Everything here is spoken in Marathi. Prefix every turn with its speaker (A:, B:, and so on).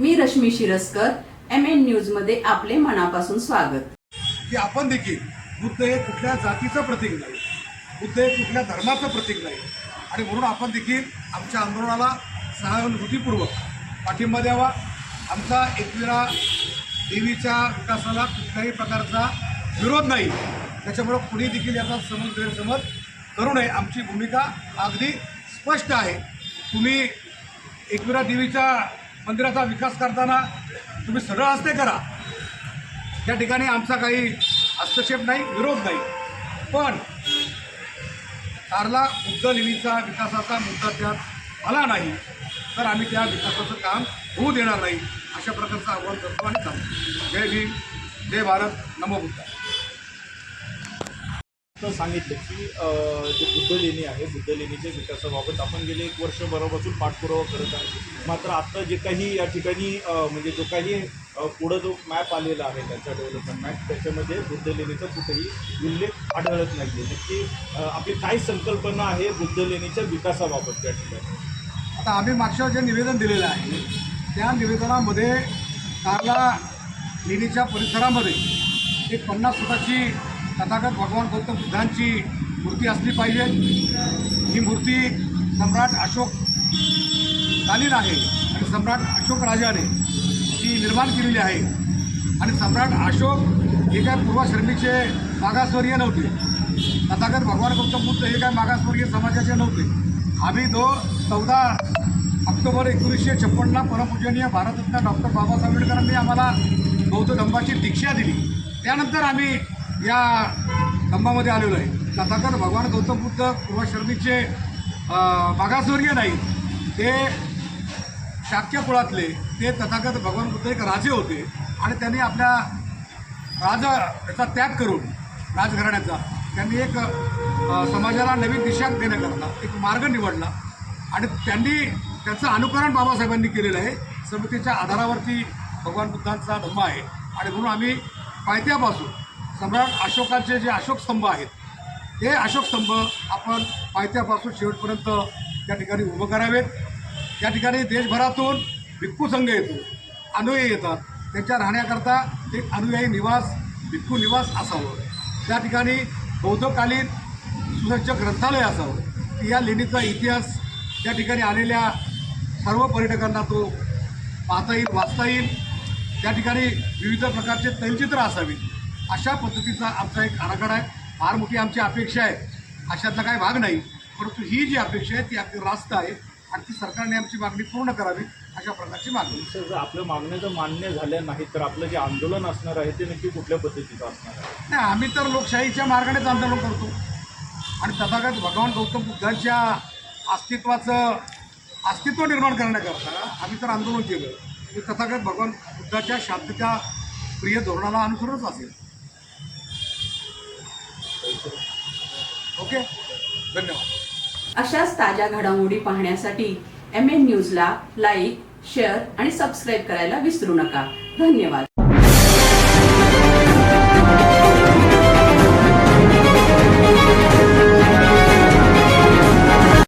A: मी रश्मी शिरस्कर एम एन न्यूजमध्ये आपले मनापासून स्वागत.
B: की आपण देखील बुद्ध हे कुठल्या जातीचं प्रतीक नाही बुद्ध हे कुठल्या धर्माचं प्रतीक नाही आणि म्हणून आपण देखील आमच्या आंदोलनाला सहानुभूतीपूर्वक पाठिंबा द्यावा. आमचा एकविरा देवीच्या विकासाला कुठल्याही प्रकारचा विरोध नाही. त्याच्यामुळं कुणी देखील याचा समज गैरसमज करू नये. आमची भूमिका अगदी स्पष्ट आहे. तुम्ही एकविरा देवीच्या मंदिराचा विकास करताना तुम्ही सरळ हस्ते करा. त्या ठिकाणी आमचा काही हस्तक्षेप नाही विरोध नाही. पण कारला बुद्ध विकासाचा मुद्दा त्यात आला नाही तर आम्ही त्या विकासाचं काम होऊ देणार नाही अशा प्रकारचं आव्हान करतो आणि जय भीम जय भारत नमो बुद्ध
C: सांगितलं की जे बुद्ध लेणी आहे बुद्ध लेणीच्या विकासाबाबत आपण गेले एक वर्षभरापासून पाठपुरावा करत आहे. मात्र आता जे काही या ठिकाणी म्हणजे जो काही पुढं जो मॅप आलेला आहे त्याचा डेव्हलपमेंट मॅप त्याच्यामध्ये बुद्ध लेणीचा कुठेही उल्लेख आढळत नाही. आहे नक्की आपली काय संकल्पना आहे बुद्ध लेणीच्या विकासाबाबत त्या ठिकाणी.
B: आता आम्ही मागच्या जे निवेदन दिलेलं आहे त्या निवेदनामध्ये कारला लेणीच्या परिसरामध्ये एक पन्नास फुटाची तथागत भगवान गौतम बुद्धांची मूर्ती असली पाहिजे. ही मूर्ती सम्राट अशोक कालीन आहे आणि सम्राट अशोक राजाने ती निर्माण केलेली आहे. आणि सम्राट अशोक हे काय पूर्वाश्रमीचे मागासवर्गीय नव्हते. तथागत भगवान गौतम बुद्ध हे काय मागासवर्गीय समाजाचे नव्हते. आम्ही दो चौदा ऑक्टोबर एकोणीसशे छप्पन्नला परमपूजनीय भारतरत्न डॉक्टर बाबासाहेब आंबेडकरांनी आम्हाला बौद्ध धम्माची दीक्षा दिली. त्यानंतर आम्ही या स्तंभामध्ये आलेलो आहे. तथागत भगवान गौतम बुद्ध पूर्वाश्रमीचे मागासवर्गीय नाही ते शाक्य कुळातले ते तथागत भगवान बुद्ध एक राजे होते आणि त्यांनी आपल्या राजा याचा त्याग करून राजघराण्याचा त्यांनी एक समाजाला नवीन दिशा देण्याकरता एक मार्ग निवडला आणि त्यांनी त्याचं अनुकरण बाबासाहेबांनी केलेलं आहे. समितीच्या आधारावरती भगवान बुद्धांचा धर्म आहे आणि म्हणून आम्ही पायथ्यापासून सम्राट अशोकाचे जे अशोक स्तंभ आहेत ते अशोक स्तंभ आपण पायथ्यापासून शेवटपर्यंत त्या ठिकाणी उभं करावेत. त्या ठिकाणी देशभरातून भिक्खू संघ येतो अनुयायी येतात. त्यांच्या राहण्याकरता एक अनुयायी निवास भिक्खू निवास असावं. त्या ठिकाणी बौद्धकालीन सुसज्ज ग्रंथालय असावं. की या लेणीचा इतिहास त्या ठिकाणी आलेल्या सर्व पर्यटकांना तो पाहता येईल वाचता येईल. त्या ठिकाणी विविध प्रकारचे तैलचित्र असावी अशा पद्धतीचा आमचा एक आराखडा आहे. फार मोठी आमची अपेक्षा आहे. अशातला काही भाग नाही. परंतु ही जी अपेक्षा आहे ती अगदी रास्त आहे आणि ती सरकारने आमची मागणी पूर्ण करावी अशा प्रकारची मागणी.
C: सर जर आपल्या मागण्या जर मान्य झाल्या नाहीत तर आपलं जे आंदोलन असणार आहे ते नक्की कुठल्या पद्धतीचं असणार आहे?
B: नाही आम्ही तर लोकशाहीच्या मार्गानेच आंदोलन करतो. आणि तथागत भगवान गौतम बुद्धांच्या अस्तित्वाचं अस्तित्व निर्माण करण्याकरता आम्ही तर आंदोलन केलं. तथागत भगवान बुद्धाच्या शांतता प्रिय धोरणाला अनुसरूनच असेल. ओके? धन्यवाद.
A: अशाच ताज्या घडामोडी पाहण्यासाठी एम एन न्यूजला लाईक शेअर आणि सबस्क्राईब करायला विसरू नका. धन्यवाद.